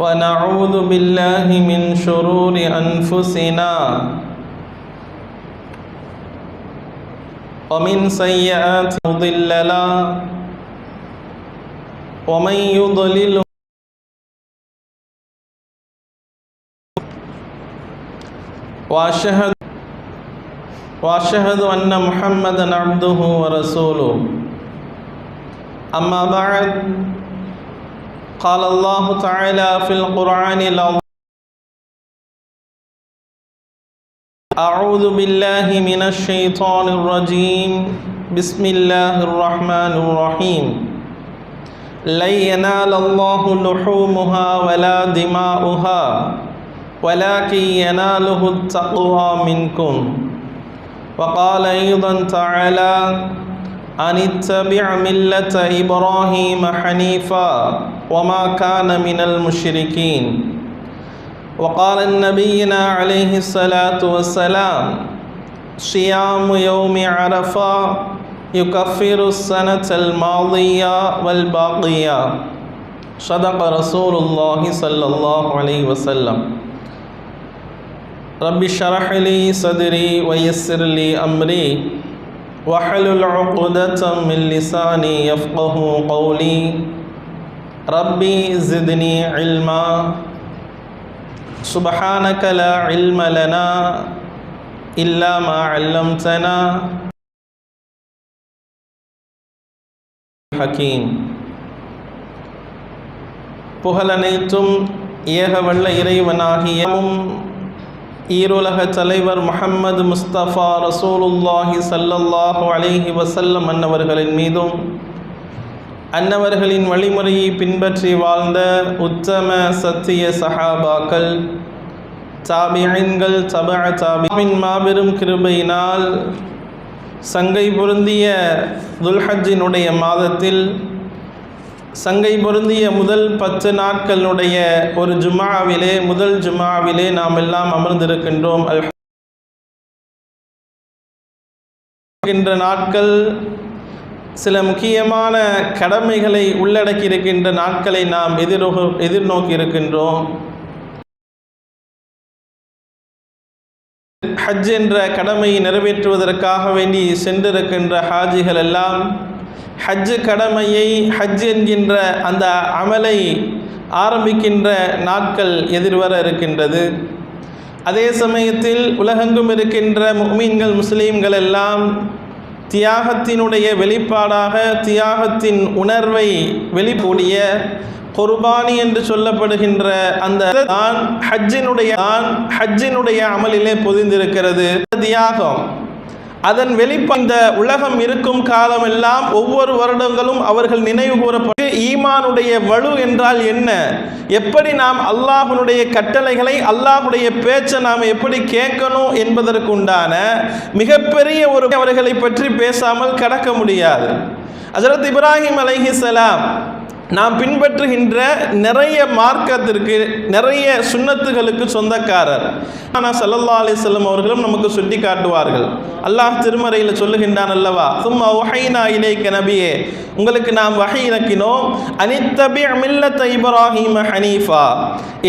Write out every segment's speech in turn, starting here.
ونعوذ بالله من شرور أنفسنا ومن سيئات مضل له ومن يضلل وأشهد وأشهد أن محمدا عبده ورسوله. أما بعد قال الله تعالى في القرآن أعوذ بالله من الشيطان الرجيم. بسم الله الرحمن الرحيم. لن ينال الله لحومها ولا دماؤها ولكن يناله التقوى منكم. وقال أيضا تعالى أن اتبع ملة إبراهيم حنيفا. وما كان من المشركين. وقال نبينا عليه الصلاة والسلام صيام يوم عرفة يكفر السنة الماضية والباقية. صدق رسول الله صلى الله عليه وسلم. رب اشرح لي صدري ويسر لي أمري. واحلل عقدة من لساني يفقه قولي. ربي زدني علما سبحانك لا علم لنا إلا ما علمتنا ஹக்கீம் புகழனைத்தும் ஏகவல்ல இறைவனாகியமும் ஈருலக தலைவர் முஹம்மது முஸ்தபா ரசூலுல்லாஹி சல்லல்லாஹு அலைஹி வசல்லம் அன்னவர்களின் மீதும் அன்னவர்களின் வழிமுறையை பின்பற்றி வாழ்ந்த உத்தம சத்திய சஹாபாக்கள் தாபியன்கள் சபா தாபியின் மாபெரும் கிருபையினால் சங்கை பொருந்திய துல்ஹஜினுடைய மாதத்தில் சங்கை பொருந்திய முதல் பத்து நாட்களுடைய ஒரு ஜுமாவிலே முதல் ஜுமாவிலே நாம் எல்லாம் அமர்ந்திருக்கின்றோம். அல் நாட்கள் சில முக்கியமான கடமைகளை உள்ளடக்கி இருக்கின்ற நாட்களை நாம் எதிரோ எதிர்நோக்கி இருக்கின்றோம் ஹஜ் என்ற கடமையை நிறைவேற்றுவதற்காக வேண்டி சென்றிருக்கின்ற ஹாஜிகள் எல்லாம் ஹஜ்ஜு கடமையை ஹஜ் என்கின்ற அந்த அமலை ஆரம்பிக்கின்ற நாட்கள் எதிர்வர இருக்கின்றது. அதே சமயத்தில் உலகெங்கும் இருக்கின்ற முமீன்கள் முஸ்லீம்கள் எல்லாம் தியாகத்தினுடைய வெளிப்பாடாக தியாகத்தின் உணர்வை வெளிக்கூடிய குர்பானி என்று சொல்லப்படுகின்ற அந்த தான் ஹஜ்ஜினுடைய தான் ஹஜ்ஜினுடைய அமலிலே பொதிந்திருக்கிறது. தியாகம். அதன் வெளிப்பந்த உலகம் இருக்கும் காலமெல்லாம் ஒவ்வொரு வருடங்களும் அவர்கள் நினைவு கூறப்பட்டு ஈமானுடைய வலு என்றால் என்ன? எப்படி நாம் அல்லாஹுனுடைய கட்டளைகளை அல்லாஹுடைய பேச்சை நாம் எப்படி கேட்கணும் என்பதற்கு உண்டான மிகப்பெரிய ஒரு அவர்களை பற்றி பேசாமல் கடக்க முடியாது. அசரத் இப்ராஹிம் அலைஹிசலாம் நாம் பின்பற்றுகின்ற நிறைய மார்க்கத்திற்கு நிறைய சுண்ணத்துகளுக்கு சொந்தக்காரர். ஆனால் சல்லல்லா அலிசல்லம் அவர்களும் நமக்கு சுட்டி காட்டுவார்கள் அல்லாஹ் திருமறையில் சொல்லுகின்றான் அல்லவா சும்மா வஹைனா இலைக்க நபியே உங்களுக்கு நாம் வகை இறக்கினோம். அனித்தபி மில்லத்த இப்ராஹிம ஹனீஃபா.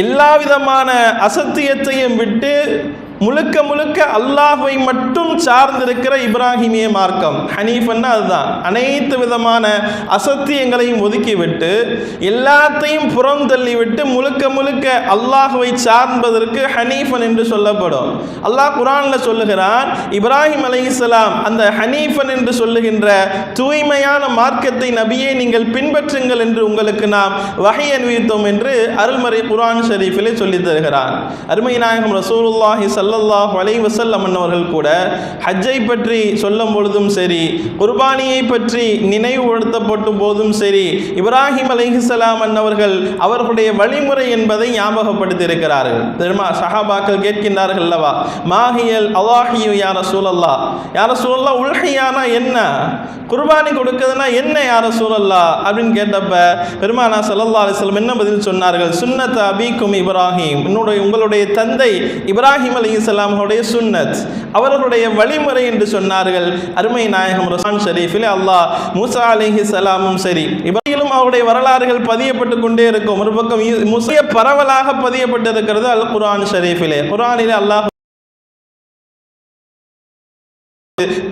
எல்லா விதமான அசத்தியத்தையும் விட்டு முழுக்க முழுக்க அல்லாஹுவை மட்டும் சார்ந்திருக்கிற இப்ராஹிமிய மார்க்கம். ஹனீஃபன்னா அதுதான். அனைத்து விதமான அசத்தியங்களையும் ஒதுக்கிவிட்டு எல்லாத்தையும் புறம் தள்ளிவிட்டு முழுக்க முழுக்க அல்லாஹுவை சார்ந்ததற்கு ஹனீஃபன் என்று சொல்லப்படும். அல்லாஹ் குரானில் சொல்லுகிறான் இப்ராஹிம் அலை இஸ்லாம் அந்த ஹனீஃபன் என்று சொல்லுகின்ற தூய்மையான மார்க்கத்தை நபியை நீங்கள் பின்பற்றுங்கள் என்று உங்களுக்கு நாம் வகை அணிவித்தோம் என்று அருள்மறை குரான் ஷரீஃபிலே சொல்லித் தருகிறான். அருமை நாயகம் ரசூலுல்லாஹி சல்லல்லாஹ் அலை வசல்லம் அவர்கள் கூட ஹஜ்ஜை பற்றி சொல்லும் பொழுதும் சரி குர்பானியை பற்றி நினைவுபடுத்தப்பட்ட போதும் சரி இப்ராஹிம் அலைஹிசலாம் அன்னவர்கள் அவர்களுடைய வழிமுறை என்பதை ஞாபகப்படுத்தியிருக்கிறார்கள். தெரியுமா? சஹாபாக்கள் கேட்கின்றார்கள் அல்லவா? மாஹியல் அவாஹியு யார சூழல்லா யார சூழல்லா உல்ஹியானா என்ன? குர்பானி கொடுக்குதுன்னா என்ன யார சூழல்லா அப்படின்னு கேட்டப்ப பெருமானா சல்லல்லா அலிஸ்லம் என்ன பதில் சொன்னார்கள்? சுன்னத் அபிக்கும் இப்ராஹிம். என்னுடைய உங்களுடைய தந்தை இப்ராஹிம் அலி இஸ்லாமுடைய சுன்னத். அவர்களுடைய வழிமுறை என்று சொன்னார்கள். அருமை நாயகம் ரசான் ஷரீஃபில் அல்லாஹ் மூசா அலிஹி சலாமும் சரி இவரையிலும் அவருடைய வரலாறுகள் பதியப்பட்டு கொண்டே இருக்கும். ஒரு பக்கம் பரவலாக பதியப்பட்டிருக்கிறது அல் குர்ஆன் ஷரீஃபிலே. குரானிலே அல்லாஹ்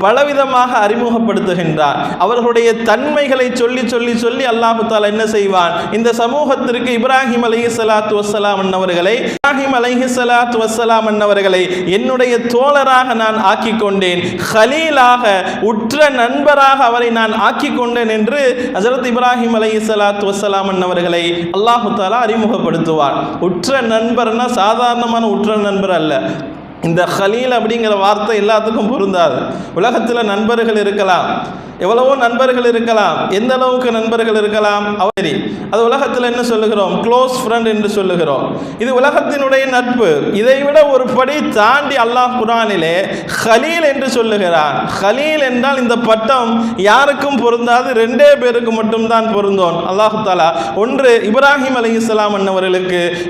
பலவிதமாக அறிமுகப்படுத்துகின்றார். அவர்களுடைய தன்மைகளை சொல்லி சொல்லி சொல்லி அல்லாஹு தாலா என்ன செய்வான்? இந்த சமூகத்திற்கு இப்ராஹிம் அலைஹி ஸலாத்து வஸ்ஸலாம் அன்னவர்களை இப்ராஹிம் அலைஹி ஸலாத்து வஸ்ஸலாம் அன்னவர்களை என்னுடைய தோழராக நான் ஆக்கிக் கொண்டேன். ஹலீலாக உற்ற நண்பராக அவரை நான் ஆக்கிக் கொண்டேன் என்று அசரத் இப்ராஹிம் அலைஹி ஸலாத்து வஸ்ஸலாம் அன்னவர்களை அல்லாஹு தாலா அறிமுகப்படுத்துவார். உற்ற நண்பர்னா சாதாரணமான உற்ற நண்பர் அல்ல. இந்த ஹலீல் அப்படிங்கிற வார்த்தை எல்லாத்துக்கும் பொருந்தாது. உலகத்தில் நண்பர்கள் இருக்கலாம். எவ்வளவோ நண்பர்கள் இருக்கலாம். எந்த அளவுக்கு நண்பர்கள் இருக்கலாம்? அவரி அது உலகத்தில் என்ன சொல்லுகிறோம்? க்ளோஸ் ஃப்ரெண்ட் என்று சொல்லுகிறோம். இது உலகத்தினுடைய நட்பு. இதை விட ஒரு படி தாண்டி அல்லாஹ் குரானிலே ஹலீல் என்று சொல்லுகிறான். ஹலீல் என்றால் இந்த பட்டம் யாருக்கும் பொருந்தாது. ரெண்டே பேருக்கு மட்டும்தான் பொருந்தோம். அல்லாஹு தாலா ஒன்று இப்ராஹிம் அலி இஸ்லாம்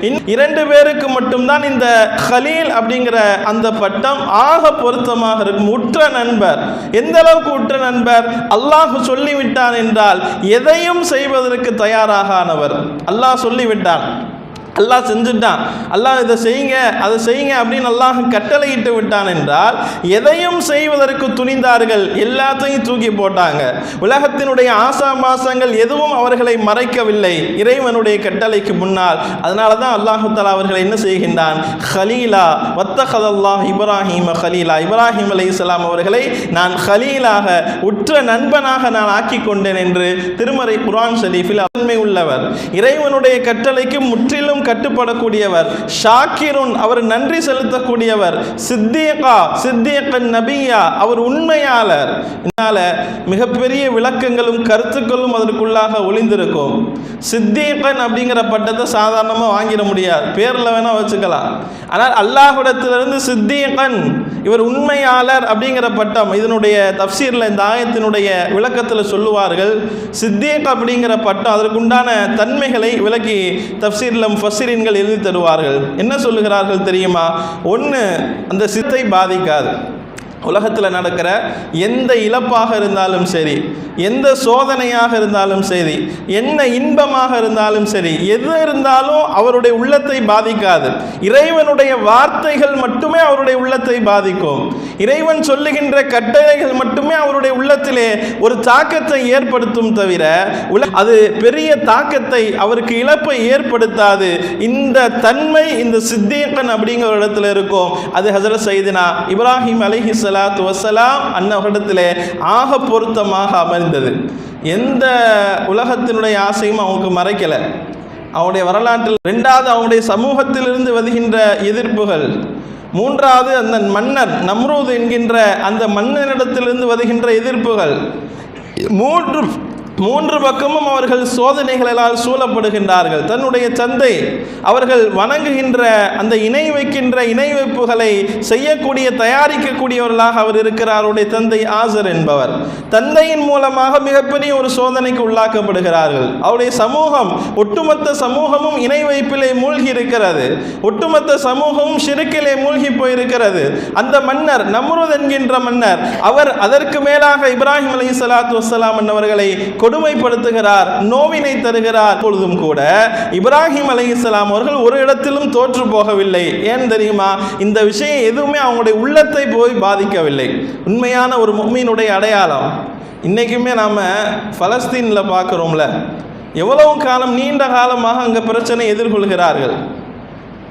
இன் இரண்டு பேருக்கு மட்டும்தான் இந்த ஹலீல் அப்படிங்கிற அந்த பட்டம் ஆக பொருத்தமாக இருக்கும். உற்ற நண்பர். எந்த அளவுக்கு உற்ற நண்பர்? அல்லாஹ் சொல்லிவிட்டான் என்றால் எதையும் செய்வதற்கு தயாராகானவர். அல்லாஹ் சொல்லிவிட்டான். அல்லாஹ் செஞ்சுட்டான். அல்லாஹ் இதை செய்யுங்க அதை செய்யுங்க அப்படின்னு அல்லாஹ் கட்டளையிட்டு விட்டான் என்றால் எதையும் செய்வதற்கு துணிந்தார்கள் எல்லாத்தையும் தூக்கி போட்டாங்க. உலகத்தினுடைய ஆசா மாசங்கள் எதுவும் அவர்களை மறைக்கவில்லை. இறைவனுடைய கட்டளைக்கு முன்னால். அதனால தான் அல்லாஹு தஆலா அவர்களை என்ன செய்கின்றான்? ஹலீலா வத்தஹதல்லாஹ் இப்ராஹிம ஹலீலா. இப்ராஹிம் இஸ்லாம் அவர்களை நான் ஹலீலாக உற்ற நண்பனாக நான் ஆக்கி கொண்டேன் என்று திருமறை குரான் ஷரீஃபில் தன்மை உள்ளவர். இறைவனுடைய கட்டளைக்கு முற்றிலும் கட்டுப்படக்கூடியவர். ஷாக்கிருன் அவர் நன்றி செலுத்தக்கூடியவர். சித்தியகா சித்தியக்கன் நபியா அவர் உண்மையாளர். இதனால் மிகப்பெரிய விளக்கங்களும் கருத்துக்களும் அதற்குள்ளாக ஒளிந்திருக்கும். சித்தியக்கன் அப்படிங்கிற பட்டத்தை சாதாரணமாக வாங்கிட முடியாது. பேரில் வேணால் வச்சுக்கலாம். ஆனால் அல்லாஹுடத்திலிருந்து சித்தியக்கன் இவர் உண்மையாளர் அப்படிங்கிற பட்டம் இதனுடைய தப்சீரில் இந்த ஆயத்தினுடைய விளக்கத்தில் சொல்லுவார்கள் சித்தியக் அப்படிங்கிற பட்டம் அதற்குண்டான தன்மைகளை விளக்கி தப்சீரில் ஃபஸ்ஸிரின்கள் எழுதி தருவார்கள். என்ன சொல்லுகிறார்கள் தெரியுமா? ஒன்று அந்த சித்தை பாதிக்காது. உலகத்தில் நடக்கிற எந்த இழப்பாக இருந்தாலும் சரி எந்த சோதனையாக இருந்தாலும் சரி என்ன இன்பமாக இருந்தாலும் சரி எது இருந்தாலும் அவருடைய உள்ளத்தை பாதிக்காது. இறைவனுடைய வார்த்தைகள் மட்டுமே அவருடைய உள்ளத்தை பாதிக்கும். இறைவன் சொல்லுகின்ற கட்டளைகள் மட்டுமே அவருடைய உள்ளத்திலே ஒரு தாக்கத்தை ஏற்படுத்தும் தவிர அது பெரிய தாக்கத்தை அவருக்கு இழப்பை ஏற்படுத்தாது. இந்த தன்மை இந்த சித்தியக்கன் அப்படிங்கிற ஒரு இடத்துல இருக்கும். அது ஹசரத் சைதினா இப்ராஹிம் அலிஹிஸ் சலாத்து வசலாம் அன்னவரிடத்திலே ஆக பொருத்தமாக அமைந்தது. எந்த உலகத்தினுடைய ஆசையும் அவங்களுக்கு மறைக்கலை. அவனுடைய வரலாற்றில் ரெண்டாவது அவனுடைய சமூகத்திலிருந்து வருகின்ற எதிர்ப்புகள் மூன்றாவது அந்த மன்னர் நம்ரூத் என்கின்ற அந்த மன்னனிடத்திலிருந்து வருகின்ற எதிர்ப்புகள் மூன்று மூன்று பக்கமும் அவர்கள் சோதனைகளால் சூழப்படுகின்றார்கள். தன்னுடைய தந்தை அவர்கள் வணங்குகின்ற அந்த இணை வைக்கின்ற இணை வைப்புகளை செய்யக்கூடிய தயாரிக்கக்கூடியவர்களாக அவர் இருக்கிறார். அவருடைய தந்தை ஆசர் என்பவர். தந்தையின் மூலமாக மிகப்பெரிய ஒரு சோதனைக்கு உள்ளாக்கப்படுகிறார்கள். அவருடைய சமூகம் ஒட்டுமொத்த சமூகமும் இணை வைப்பிலே மூழ்கி இருக்கிறது. ஒட்டுமொத்த சமூகமும் சிறுக்கிலே மூழ்கி போயிருக்கிறது. அந்த மன்னர் நம்ருத் என்கின்ற மன்னர் அவர் அதற்கு மேலாக இப்ராஹிம் அலி சலாத்து வசலாம் என்னவர்களை கொடுமைப்படுத்துகிறார் நோவினை தருகிறார். பொழுதும் கூட இப்ராஹிம் இஸ்லாம் அவர்கள் ஒரு இடத்திலும் தோற்று போகவில்லை. ஏன் தெரியுமா? இந்த விஷயம் எதுவுமே அவங்களுடைய உள்ளத்தை போய் பாதிக்கவில்லை. உண்மையான ஒரு முக்மீனுடைய அடையாளம். இன்றைக்குமே நாம் பலஸ்தீனில் பார்க்குறோம்ல. எவ்வளவு காலம் நீண்ட காலமாக அங்கே பிரச்சனை எதிர்கொள்கிறார்கள்.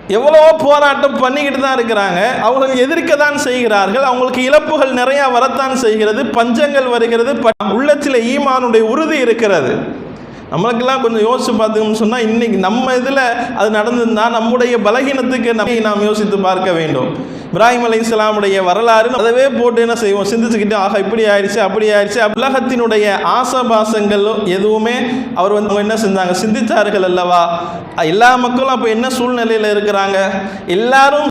எவ்வளவோ போராட்டம் பண்ணிக்கிட்டு தான் இருக்கிறாங்க. அவர்கள் எதிர்க்க தான் செய்கிறார்கள். அவங்களுக்கு இழப்புகள் நிறையா வரத்தான் செய்கிறது. பஞ்சங்கள் வருகிறது. ப- உள்ளத்தில் ஈமானுடைய உறுதி இருக்கிறது. நம்மளுக்கெல்லாம் கொஞ்சம் யோசிச்சு பார்த்தோம்னு சொன்னால் இன்றைக்கி நம்ம இதில் அது நடந்திருந்தா நம்முடைய பலகீனத்துக்கு நம்மை நாம் யோசித்து பார்க்க வேண்டும். இப்ராஹிம் அலி இஸ்லாமுடைய வரலாறு அதவே போட்டு என்ன செய்வோம்? சிந்திச்சுக்கிட்டு ஆக இப்படி ஆயிடுச்சு அப்படி ஆயிடுச்சு. உலகத்தினுடைய ஆசபாசங்களும் எதுவுமே அவர் வந்து என்ன செஞ்சாங்க? சிந்தித்தார்கள் அல்லவா? எல்லா மக்களும் அப்போ என்ன சூழ்நிலையில் இருக்கிறாங்க? எல்லாரும்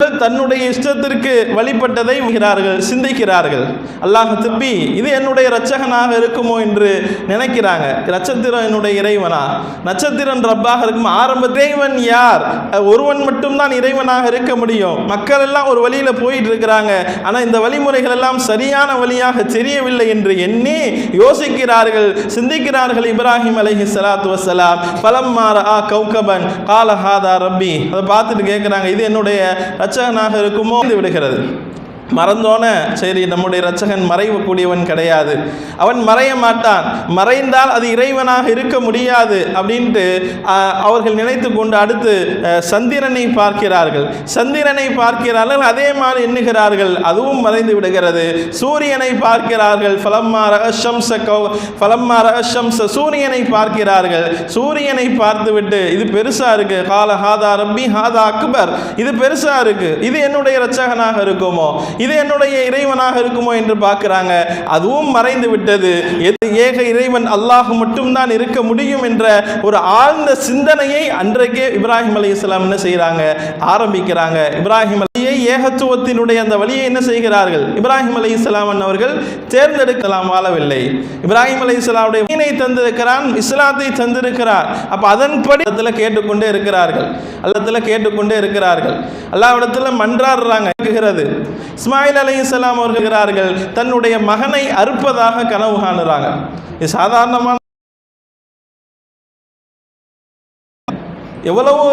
தன்னுடைய இஷ்டத்திற்கு வழிபட்டதை இருக்கிறார்கள் சிந்திக்கிறார்கள். அல்லாஹ் திருப்பி இது என்னுடைய இரட்சகனாக இருக்குமோ என்று நினைக்கிறாங்க. நட்சத்திரம் என்னுடைய இறைவனா? நட்சத்திரன் ரப்பாக இருக்கும். ஆரம்ப இறைவன் யார்? ஒருவன் மட்டும்தான் இறைவனாக இருக்க முடியும். மக்கள் எல்லாம் ஒரு வழியில போயிட்டு இருக்கிறாங்க. ஆனா இந்த வழிமுறைகள் எல்லாம் சரியான வழியாக தெரியவில்லை என்று எண்ணி யோசிக்கிறார்கள். சிந்திக்கிறார்கள் இப்ராஹிம் அலைஹி வசலாம் பலம் மாற ஆ கௌகபன்? காலஹாதா ரப்பி. அதை பார்த்துட்டு கேட்குறாங்க இது என்னுடைய ரச்சகனாக இருக்குமோ? விடுகிறது. மறந்தோன சரி நம்முடைய இரட்சகன் மறைவக்கூடியவன் கிடையாது. அவன் மறைய மாட்டான். மறைந்தால் அது இறைவனாக இருக்க முடியாது அப்படின்ட்டு அவர்கள் நினைத்து கொண்டு அடுத்து சந்திரனை பார்க்கிறார்கள். சந்திரனை பார்க்கிறார்கள் அதே மாதிரி எண்ணுகிறார்கள். அதுவும் மறைந்து விடுகிறது. சூரியனை பார்க்கிறார்கள். ஃபலம்மா ரஹஷம்ச கௌ ஃபலம்மா ரஹஷம்ச சூரியனை பார்க்கிறார்கள். சூரியனை பார்த்துவிட்டு இது பெருசாக இருக்கு. கால ஹாதா ரப்பி ஹாதா அக்பர். இது பெருசாக இருக்கு. இது என்னுடைய இரட்சகனாக இருக்குமோ? இது என்னுடைய இறைவனாக இருக்குமோ என்று பார்க்கிறாங்க. அதுவும் மறைந்து விட்டது. எது ஏக இறைவன் அல்லாஹ் மட்டும்தான் இருக்க முடியும் என்ற ஒரு ஆழ்ந்த சிந்தனையை அன்றைக்கே இப்ராஹிம் அலி இஸ்லாம் என்ன செய்கிறாங்க ஆரம்பிக்கிறாங்க. இப்ராஹிம் அலியை ஏகத்துவத்தினுடைய அந்த வழியை என்ன செய்கிறார்கள்? இப்ராஹிம் அலி இஸ்லாமன் அவர்கள் தேர்ந்தெடுக்கலாம் வாழவில்லை. இப்ராஹிம் அலி இஸ்லாமுடைய மீனை தந்திருக்கிறான் இஸ்லாத்தை தந்திருக்கிறார். அப்ப அதன்படி இடத்துல கேட்டுக்கொண்டே இருக்கிறார்கள். அல்லத்துல கேட்டுக்கொண்டே இருக்கிறார்கள். அல்லாவிடத்துல மன்றாடுறாங்க கேட்கிறது. இஸ்மாயில் அலி இஸ்லாம் அவர்கள் தன்னுடைய மகனை அறுப்பதாக கனவு காணுறாங்க. இது சாதாரணமான எவ்வளவு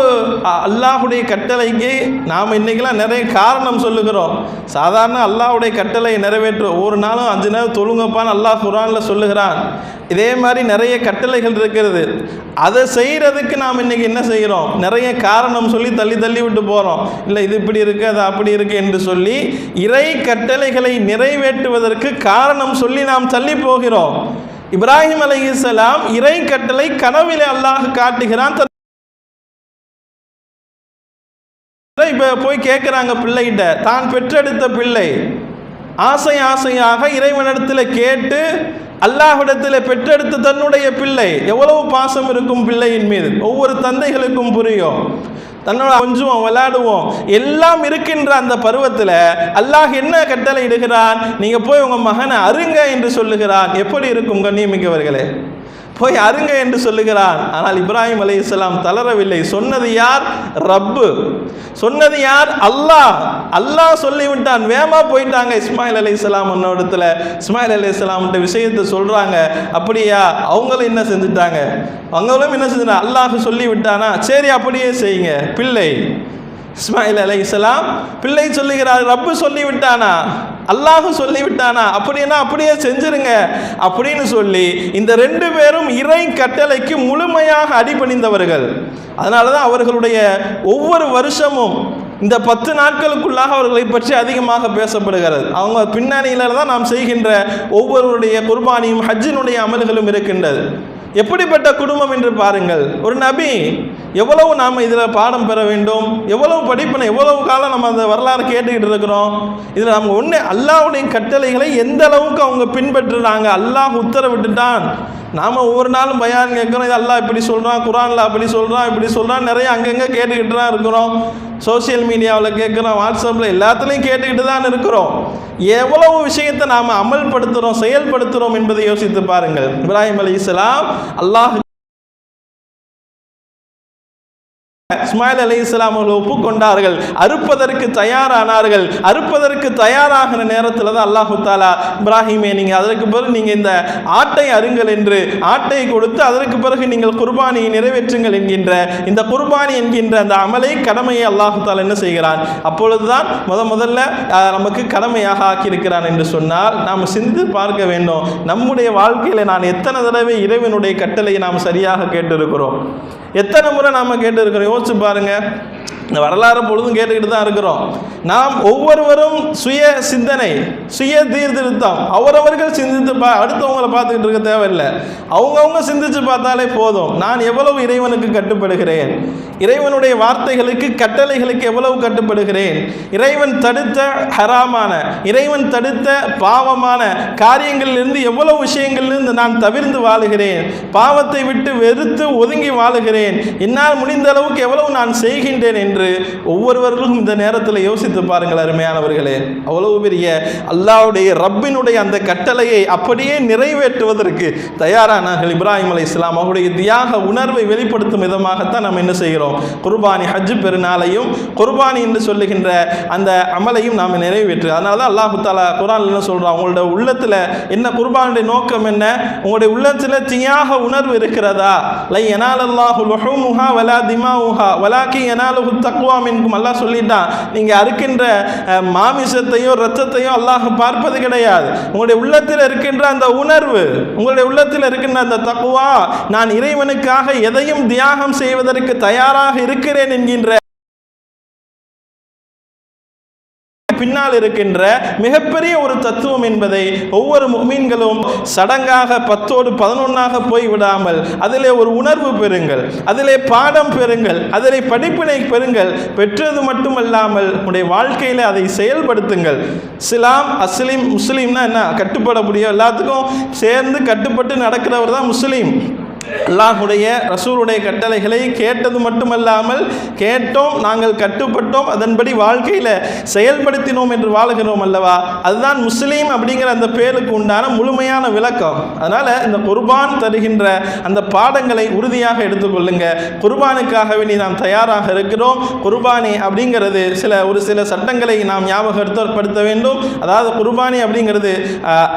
அல்லாஹுடைய கட்டளைக்கு நாம் இன்றைக்கெல்லாம் நிறைய காரணம் சொல்லுகிறோம். சாதாரண அல்லாஹுடைய கட்டளை நிறைவேற்ற ஒரு நாளும் அஞ்சு நேரம் தொழுங்கப்பான்னு அல்லாஹ் குரானில் சொல்லுகிறான். இதே மாதிரி நிறைய கட்டளைகள் இருக்கிறது. அதை செய்கிறதுக்கு நாம் இன்னைக்கு என்ன செய்கிறோம் நிறைய காரணம் சொல்லி தள்ளி தள்ளி விட்டு போகிறோம் இல்லை இது இப்படி இருக்குது அது அப்படி இருக்கு என்று சொல்லி இறை கட்டளைகளை நிறைவேற்றுவதற்கு காரணம் சொல்லி நாம் தள்ளி போகிறோம். இப்ராஹிம் அலைஹிஸ்ஸலாம் இறை கட்டளை கனவிலே அல்லாஹ் காட்டுகிறான் இப்போ போய் கேட்குறாங்க பிள்ளைகிட்ட தான் பெற்றெடுத்த பிள்ளை. ஆசை ஆசையாக இறைவனிடத்தில் கேட்டு அல்லாஹ்விடத்தில் பெற்றெடுத்த தன்னுடைய பிள்ளை. எவ்வளவு பாசம் இருக்கும் பிள்ளையின் மீது? ஒவ்வொரு தந்தைகளுக்கும் புரியும். தன்னோட கொஞ்சுவோம் விளையாடுவோம். எல்லாம் இருக்கின்ற அந்த பருவத்தில் அல்லாஹ் என்ன கட்டளை இடுகிறான் நீங்கள் போய் உங்கள் மகனை அருங்க என்று சொல்லுகிறான். எப்படி இருக்கும் கண்ணியமிக்கவர்களே? போய் அருங்க என்று சொல்லுகிறார். ஆனால் இப்ராஹிம் அலைஹிஸ்ஸலாம் தளரவில்லை. சொன்னது யார்? ரப்பு. சொன்னது யார்? அல்லாஹ். அல்லாஹ் சொல்லிவிட்டான். வேமா போயிட்டாங்க இஸ்மாயில் அலைஹிஸ்ஸலாம் இடத்துல இஸ்மாயில் அலைஹிஸ்ஸலாம் விஷயத்தை சொல்றாங்க. அப்படியா? அவங்களும் என்ன செஞ்சுட்டாங்க? அவங்களும் என்ன செஞ்சுட்டாங்க? அல்லாஹ் சொல்லி விட்டானா சரி அப்படியே செய்யுங்க. பிள்ளை. இஸ்மாயில் அலைஹிஸ்ஸலாம் பிள்ளை சொல்லுகிறார் ரப்பு சொல்லிவிட்டானா? அல்லாஹு அல்லாஹ் அப்படின்னா அப்படியே செஞ்சிருங்க. அப்படின்னு சொல்லி இந்த ரெண்டு பேரும் இறை கட்டளைக்கு முழுமையாக அடிபணிந்தவர்கள். அதனால தான் அவர்களுடைய ஒவ்வொரு வருஷமும் இந்த பத்து நாட்களுக்குள்ளாக அவர்களை பற்றி அதிகமாக பேசப்படுகிறது. அவங்க பின்னணியில தான் நாம் செய்கின்ற ஒவ்வொருவருடைய குர்பானியும் ஹஜ்ஜினுடைய அமல்களும் இருக்கின்றது. எப்படிப்பட்ட குடும்பம் என்று பாருங்கள். ஒரு நபி எவ்வளவு நாம் இதில் பாடம் பெற வேண்டும்? எவ்வளவு படிப்பினை எவ்வளவு காலம் நம்ம அந்த வரலாறு கேட்டுக்கிட்டு இருக்கிறோம்? இதில் நம்ம ஒன்று அல்லாவுடைய கட்டளைகளை எந்த அளவுக்கு அவங்க பின்பற்றுறாங்க? அல்லாஹ் உத்தரவிட்டுட்டான். நாம் ஒவ்வொரு நாளும் பயான் கேட்குறோம் இது அல்லாஹ் இப்படி சொல்கிறான் குரானில் அப்படி சொல்கிறான் இப்படி சொல்கிறான் நிறைய அங்கங்கே கேட்டுக்கிட்டு தான் இருக்கிறோம். சோஷியல் மீடியாவில் கேட்குறோம் வாட்ஸ்அப்பில் எல்லாத்துலேயும் கேட்டுக்கிட்டு தான் இருக்கிறோம். எவ்வளவு விஷயத்தை நாம் அமல்படுத்துகிறோம் செயல்படுத்துகிறோம் என்பதை யோசித்து பாருங்கள். இப்ராஹிம் அலி இஸ்லாம் அல்லாஹ் இஸ்மாயில் அலி இஸ்லாம் அவர்கள் ஒப்புக்கொண்டார்கள். அறுப்பதற்கு தயாரானார்கள். அறுப்பதற்கு தயாராகிற நேரத்தில் தான் அல்லாஹு தாலா இப்ராஹிமே நீங்கள் அதற்கு பிறகு நீங்கள் இந்த ஆட்டை அருங்கள் என்று ஆட்டை கொடுத்து அதற்கு பிறகு நீங்கள் குர்பானியை நிறைவேற்றுங்கள் என்கின்ற இந்த குர்பானி என்கின்ற அந்த அமலை கடமையை அல்லாஹு தாலா என்ன செய்கிறான்? அப்பொழுதுதான் முத முதல்ல நமக்கு கடமையாக ஆக்கியிருக்கிறான் என்று சொன்னால் நாம் சிந்து பார்க்க வேண்டும். நம்முடைய வாழ்க்கையில் நான் எத்தனை தடவை இறைவனுடைய கட்டளையை நாம் சரியாக கேட்டிருக்கிறோம்? எத்தனை முறை நாம் கேட்டிருக்கிறோம்? யோசிச்சு பாருங்க. இந்த வரலாறு பொழுதும் கேட்டுக்கிட்டு தான் இருக்கிறோம். நாம் ஒவ்வொருவரும் சுய சிந்தனை சுய தீர்திருத்தம் அவரவர்கள் சிந்தித்து பா அடுத்தவங்களை பார்த்துக்கிட்டு இருக்க தேவையில்லை. அவங்கவுங்க சிந்திச்சு பார்த்தாலே போதும். நான் எவ்வளவு இறைவனுக்கு கட்டுப்படுகிறேன்? இறைவனுடைய வார்த்தைகளுக்கு கட்டளைகளுக்கு எவ்வளவு கட்டுப்படுகிறேன்? இறைவன் தடுத்த ஹராமான இறைவன் தடுத்த பாவமான காரியங்களிலிருந்து எவ்வளவு விஷயங்களிலிருந்து நான் தவிர்ந்து வாழுகிறேன்? பாவத்தை விட்டு வெறுத்து ஒதுங்கி வாழுகிறேன். என்னால் முடிந்த அளவுக்கு எவ்வளவு நான் செய்கின்றேன் என்று என்று ஒவ்வொருவர்களும் இந்த நேரத்தில் யோசித்து பாருங்கள் அருமையானவர்களே. அவ்வளவு பெரிய அல்லாவுடைய ரப்பினுடைய அந்த கட்டளையை அப்படியே நிறைவேற்றுவதற்கு தயாரானார்கள் இப்ராஹிம் அலி இஸ்லாம் அவருடைய தியாக உணர்வை வெளிப்படுத்தும் விதமாகத்தான் நம்ம என்ன செய்கிறோம்? குர்பானி ஹஜ் பெருநாளையும் குர்பானி என்று சொல்லுகின்ற அந்த அமலையும் நாம் நிறைவேற்று. அதனால தான் அல்லாஹு தாலா குரான் என்ன சொல்கிறோம் உங்களோட உள்ளத்தில் என்ன குர்பானுடைய நோக்கம் என்ன? உங்களுடைய உள்ளத்தில் தியாக உணர்வு இருக்கிறதா? லை எனால் அல்லாஹு லொஹமுஹா வலா திமாவுஹா வலாக்கி எனாலுஹு தக்குவா மின்கும். அல்லாஹ் சொல்லிட்டான் நீங்கள் அறுக்கின்ற மாமிசத்தையும் ரத்தத்தையும் அல்லாஹ் பார்ப்பது கிடையாது. உங்களுடைய உள்ளத்தில் இருக்கின்ற அந்த உணர்வு உங்களுடைய உள்ளத்தில் இருக்கின்ற அந்த தக்குவா நான் இறைவனுக்காக எதையும் தியாகம் செய்வதற்கு தயாராக இருக்கிறேன் என்கின்ற பின்னால் இருக்கின்ற மிகப்பெரிய ஒரு தத்துவம் என்பதை ஒவ்வொரு மீன்களும் சடங்காக பத்தோடு பதினொன்னாக போய் விடாமல் அதிலே ஒரு உணர்வு பெறுங்கள் அதிலே பாடம் பெறுங்கள் அதிலே படிப்பினை பெறுங்கள். பெற்றது மட்டுமல்லாமல் உடைய வாழ்க்கையில் அதை செயல்படுத்துங்கள். இஸ்லாம் அஸ்லீம் முஸ்லீம்னா என்ன? கட்டுப்பட முடியும். எல்லாத்துக்கும் சேர்ந்து கட்டுப்பட்டு நடக்கிறவர் தான் முஸ்லீம். அல்லாஹுடைய ரசூலுடைய கட்டளைகளை கேட்டது மட்டுமல்லாமல் கேட்டோம் நாங்கள் கட்டுப்பட்டோம் அதன்படி வாழ்க்கையில் செயல்படுத்தினோம் என்று வாழ்கிறோம் அல்லவா? அதுதான் முஸ்லீம் அப்படிங்கிற அந்த பேருக்கு உண்டான முழுமையான விளக்கம். அதனால் இந்த குர்பான் தருகின்ற அந்த பாடங்களை உறுதியாக எடுத்துக்கொள்ளுங்க குர்பானுக்காக வேண்டி நாம் தயாராக இருக்கிறோம். குர்பானி அப்படிங்கிறது சில ஒரு சில சட்டங்களை நாம் ஞாபகப்படுத்த வேண்டும். அதாவது குர்பானி அப்படிங்கிறது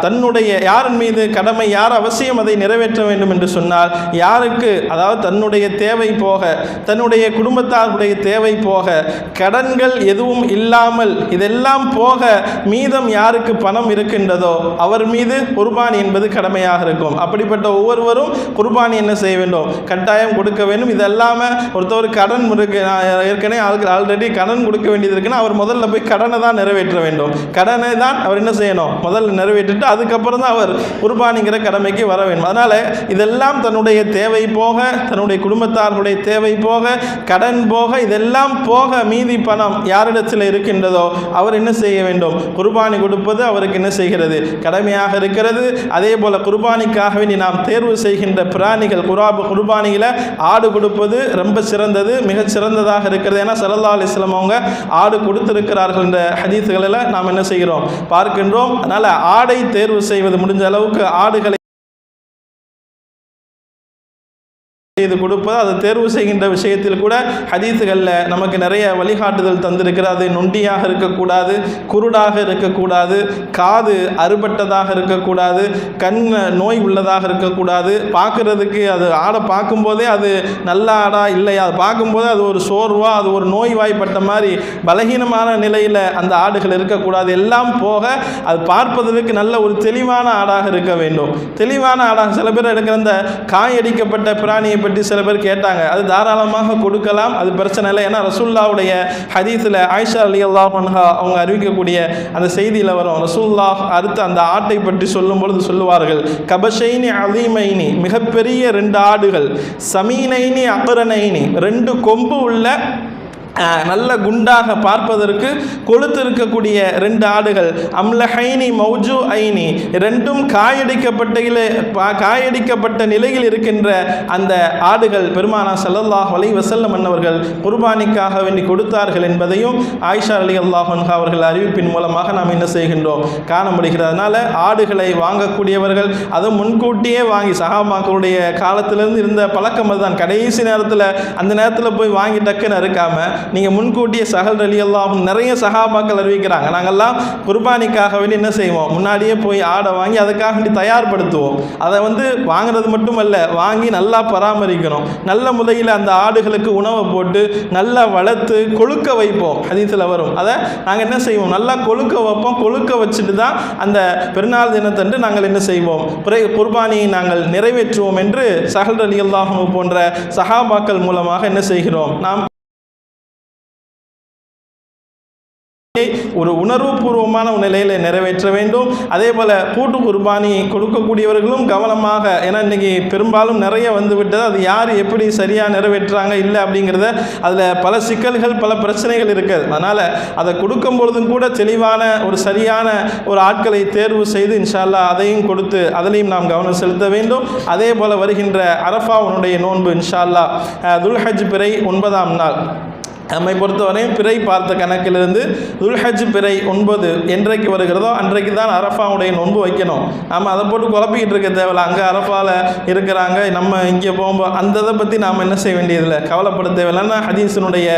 தன்னுடைய யாரின் மீது கடமை யார் அவசியம் அதை நிறைவேற்ற வேண்டும் என்று சொன்னால் யாருக்கு? அதாவது தன்னுடைய தேவை போக தன்னுடைய குடும்பத்தாருடைய தேவை போக கடன்கள் எதுவும் இல்லாமல் இதெல்லாம் போக மீதம் யாருக்கு பணம் இருக்கின்றதோ அவர் மீது குர்பானி என்பது கடமையாக இருக்கும். அப்படிப்பட்ட ஒவ்வொருவரும் குர்பானி என்ன செய்ய வேண்டும்? கட்டாயம் கொடுக்க வேண்டும். இது இல்லாமல் ஒருத்தவர் கடன் இருக்கு ஏற்கனவே ஆல்ரெடி கடன் கொடுக்க வேண்டியது இருக்குன்னா அவர் முதல்ல போய் கடனை தான் நிறைவேற்ற வேண்டும். கடனை தான் அவர் என்ன செய்யணும்? முதல்ல நிறைவேற்றிட்டு அதுக்கப்புறம் தான் அவர் குர்பானிங்கிற கடமைக்கு வர வேண்டும். அதனால் இதெல்லாம் தன்னுடைய தேவை போக தன்னுடைய குடும்பத்தார்களுடைய தேவை போக கடன் போக இதெல்லாம் போக மீதி பணம் யாரிடத்தில் இருக்கின்றதோ அவர் என்ன செய்ய வேண்டும்? குர்பானி கொடுப்பது அவருக்கு என்ன செய்கிறது? கடமையாக இருக்கிறது. அதே போல் குர்பானிக்காக வேண்டி நாம் தேர்வு செய்கின்ற பிராணிகள் குராபு குர்பானியில் ஆடு கொடுப்பது ரொம்ப சிறந்தது மிகச் சிறந்ததாக இருக்கிறது. ஏன்னா சல்லல்லா அலிஸ்லாம் அவங்க ஆடு கொடுத்திருக்கிறார்கள் என்ற ஹதீஸுகளில் நாம் என்ன செய்கிறோம்? பார்க்கின்றோம். அதனால் ஆடை தேர்வு செய்வது முடிஞ்ச அளவுக்கு ஆடுகளை செய்து கொடுப்பது அதை தேர்வு செய்கின்ற விஷயத்தில் கூட ஹதீஸுகளில் நமக்கு நிறைய வழிகாட்டுதல் தந்திருக்கிறது. நொண்டியாக இருக்கக்கூடாது குருடாக இருக்கக்கூடாது காது அறுபட்டதாக இருக்கக்கூடாது கண் நோய் உள்ளதாக இருக்கக்கூடாது. பார்க்குறதுக்கு அது ஆடை பார்க்கும்போதே அது நல்ல ஆடா இல்லையா? அது பார்க்கும்போதே அது ஒரு சோர்வா அது ஒரு நோய்வாய்ப்பட்ட மாதிரி பலகீனமான நிலையில் அந்த ஆடுகள் இருக்கக்கூடாது. எல்லாம் போக அது பார்ப்பதற்கு நல்ல ஒரு தெளிவான ஆடாக இருக்க வேண்டும். தெளிவான ஆடாக சில பேர் எடுக்கிற அந்த காயடிக்கப்பட்ட பிராணியை பற்றி சில பேர் கேட்டாங்க. அது தாராளமாக கொடுக்கலாம். அது பிரச்சனை இல்லை. ஏன்னா ரசூல்லாவுடைய ஹதீஸில் ஆயிஷா அலி அல்லாஹ் அவங்க அறிவிக்கக்கூடிய அந்த செய்தியில் வரும். ரசூல்லா அடுத்து அந்த ஆட்டை பற்றி சொல்லும் பொழுது சொல்லுவார்கள் கபஷைனி அலிமைனி மிகப்பெரிய ரெண்டு ஆடுகள் சமீனைனி அபரனைனி ரெண்டு கொம்பு உள்ள நல்ல குண்டாக பார்ப்பதற்கு கொழுத்து இருக்கக்கூடிய ரெண்டு ஆடுகள். அம்லஹைனி மௌஜு ஐனி ரெண்டும் காயடிக்கப்பட்ட பா- காயடிக்கப்பட்ட நிலையில் இருக்கின்ற அந்த ஆடுகள் பெருமானா சல்லல்லாஹ் அலை வசல்லம் மன்னவர்கள் குர்பானிக்காக வேண்டி கொடுத்தார்கள் என்பதையும் ஆயிஷா அலி அல்லாஹ் அவர்கள் அறிவிப்பின் மூலமாக நாம் என்ன செய்கின்றோம்? காண முடிகிறது அதனால் ஆடுகளை வாங்கக்கூடியவர்கள் அதை முன்கூட்டியே வாங்கி சகாபாக்களுடைய காலத்திலிருந்து இருந்த பழக்கம் அதுதான். கடைசி நேரத்தில் அந்த நேரத்தில் போய் வாங்கி டக்குன்னு இருக்காமல் நீங்கள் முன்கூட்டியே சகல் அலி நிறைய சகாபாக்கள் அறிவிக்கிறாங்க. நாங்கள்லாம் குர்பானிக்காக வேண்டி என்ன செய்வோம்? முன்னாடியே போய் ஆடை வாங்கி அதுக்காக வேண்டி தயார்படுத்துவோம். அதை வந்து வாங்குறது மட்டுமல்ல வாங்கி நல்லா பராமரிக்கணும். நல்ல முறையில் அந்த ஆடுகளுக்கு உணவை போட்டு நல்லா வளர்த்து கொழுக்க வைப்போம். ஹதீஸில் வரும். அதை நாங்கள் என்ன செய்வோம்? நல்லா கொழுக்க வைப்போம். கொழுக்க வச்சுட்டு தான் அந்த பெருநாள் தினத்தன்று நாங்கள் என்ன செய்வோம்? குர்பானியை நாங்கள் நிறைவேற்றுவோம் என்று சஹல் அலி அல்லாஹு போன்ற சஹாபாக்கள் மூலமாக என்ன செய்கிறோம்? நாம் ஒரு உணர்வுபூர்வமான நிலையில் நிறைவேற்ற வேண்டும். அதே போல் கூட்டு குர்பானி கொடுக்கக்கூடியவர்களும் கவனமாக ஏன்னா இன்றைக்கி பெரும்பாலும் நிறைய வந்து விட்டது. அது யார் எப்படி சரியாக நிறைவேற்றுறாங்க இல்லை அப்படிங்கிறத அதில் பல சிக்கல்கள் பல பிரச்சனைகள் இருக்குது அதனால் அதை கொடுக்கும் பொழுதும் கூட தெளிவான ஒரு சரியான ஒரு ஆட்களை தேர்வு செய்து இன்ஷால்லா அதையும் கொடுத்து அதிலையும் நாம் கவனம் செலுத்த வேண்டும். அதே போல் வருகின்ற அரஃபாவுனுடைய நோன்பு இன்ஷால்லா துல்ஹஜ் பிறை ஒன்பதாம் நாள். நம்மை பொறுத்தவரையும் பிறை பார்த்த கணக்கிலிருந்து துல்ஹஜ் பிறை ஒன்பது என்றைக்கு வருகிறதோ அன்றைக்கு தான் அரஃபாவுடைய நோன்பு வைக்கணும். நம்ம அதை போட்டு குழப்பிக்கிட்டு இருக்க தேவையில்ல. அங்கே அரஃபாவில் இருக்கிறாங்க நம்ம இங்கே போகும்போது அந்த இதை பற்றி நாம் என்ன செய்ய வேண்டியதில்லை. கவலைப்பட தேவையில்லைன்னா ஹதீஸினுடைய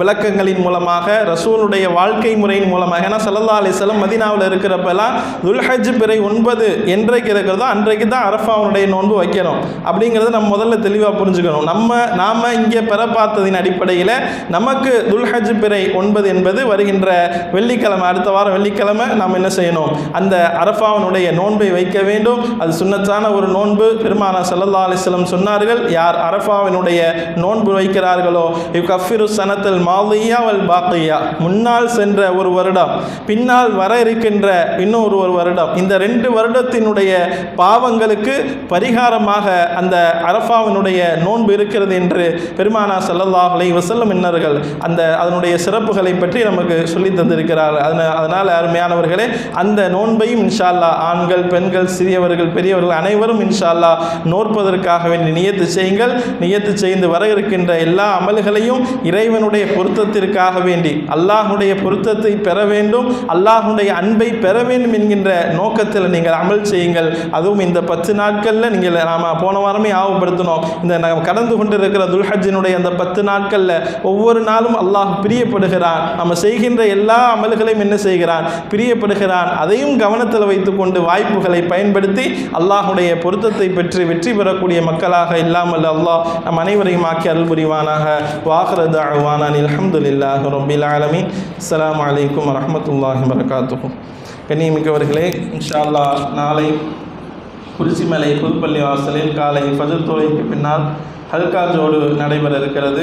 விளக்கங்களின் மூலமாக ரசூலுடைய வாழ்க்கை முறையின் மூலமாக ஏன்னா சல்லா அலிஸ்லம் மதினாவில் இருக்கிறப்பெல்லாம் துல்ஹஜ் பிறை ஒன்பது என்றைக்கு இருக்கிறதோ அன்றைக்கு தான் அரஃபாவுடைய நோன்பு வைக்கணும். அப்படிங்கிறத நம்ம முதல்ல தெளிவாக புரிஞ்சுக்கணும். நம்ம நாம் இங்கே பெற பார்த்ததின் அடிப்படையில் நமக்கு துல்ஹஜ் பிறை ஒன்பது என்பது வருகின்ற வெள்ளிக்கிழமை அடுத்த வாரம் வெள்ளிக்கிழமை நாம் என்ன செய்யணும்? அந்த அரஃபாவனுடைய நோன்பை வைக்க வேண்டும். அது சுன்னத்தான ஒரு நோன்பு. பெருமானா ஸல்லல்லாஹு அலிஸ்லம் சொன்னார்கள் யார் அரஃபாவினுடைய நோன்பு வைக்கிறார்களோ இக்கஃபிரு சனத்தில் மாதியா வல் பாக்கையா. முன்னால் சென்ற ஒரு வருடம் பின்னால் வர இருக்கின்ற இன்னொரு ஒரு வருடம். இந்த ரெண்டு வருடத்தினுடைய பாவங்களுக்கு பரிகாரமாக அந்த அரஃபாவினுடைய நோன்பு இருக்கிறது என்று பெருமானா ஸல்லல்லாஹு அலைஹி மன்னர்கள் அந்த அதனுடைய சிறப்புகளை பற்றி நமக்கு சொல்லி தந்திருக்கிறார். அதனால் அதனால் அருமையானவர்களே அந்த நோன்பையும் இன்ஷால்லா ஆண்கள் பெண்கள் சிறியவர்கள் பெரியவர்கள் அனைவரும் இன்ஷால்லா நோற்பதற்காகவே நோற்பதற்காக வேண்டி நியத்து செய்யுங்கள். நியத்து செய்து வர இருக்கின்ற எல்லா அமல்களையும் இறைவனுடைய பொருத்தத்திற்காக வேண்டி அல்லாஹுடைய பொருத்தத்தை பெற வேண்டும். அல்லாஹுடைய அன்பை பெற வேண்டும் என்கின்ற நோக்கத்தில் நீங்கள் அமல் செய்யுங்கள். அதுவும் இந்த பத்து நாட்களில் நீங்கள் நாம் போன வாரமே ஆவப்படுத்தினோம். இந்த கடந்து கொண்டிருக்கிற துல்ஹஜினுடைய அந்த பத்து நாட்களில் ஒவ்வொரு நாளும் அல்லாஹ் பிரியப்படுகிறான். நம்ம செய்கின்ற எல்லா அமல்களையும் என்ன செய்கிறான்? பிரியப்படுகிறான். அதையும் கவனத்தில் வைத்துக்கொண்டு வாய்ப்புகளை பயன்படுத்தி அல்லாஹுடைய பொருத்தத்தை பெற்று வெற்றி பெறக்கூடிய மக்களாக இல்லாமல் அல்லாஹ் நம் அனைவரையும் ஆக்கி அருள் புரிவானாக. வாஹரது அழ்வானான் அல்ஹம்துலில்லாஹ் ரபில் ஆலமீன். அஸ்ஸலாமு அலைக்கும் வரஹ்மத்துல்லாஹி வரகாத்துஹு கண்ணியமிக்கவர்களே இன்ஷா அல்லாஹ் நாளை குறிச்சிமலை புதுப்பள்ளி வாசலில் காலை பதில் தொழுகைக்கு பின்னால் ஹல்காஜோடு நடைபெற இருக்கிறது.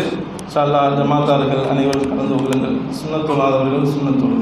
சல்லா ஜமாத்தார்கள் அனைவரும் கலந்து கொள்ளுங்கள். சுண்ணத்துள்ளாதவர்கள் சுண்ணத்தொழு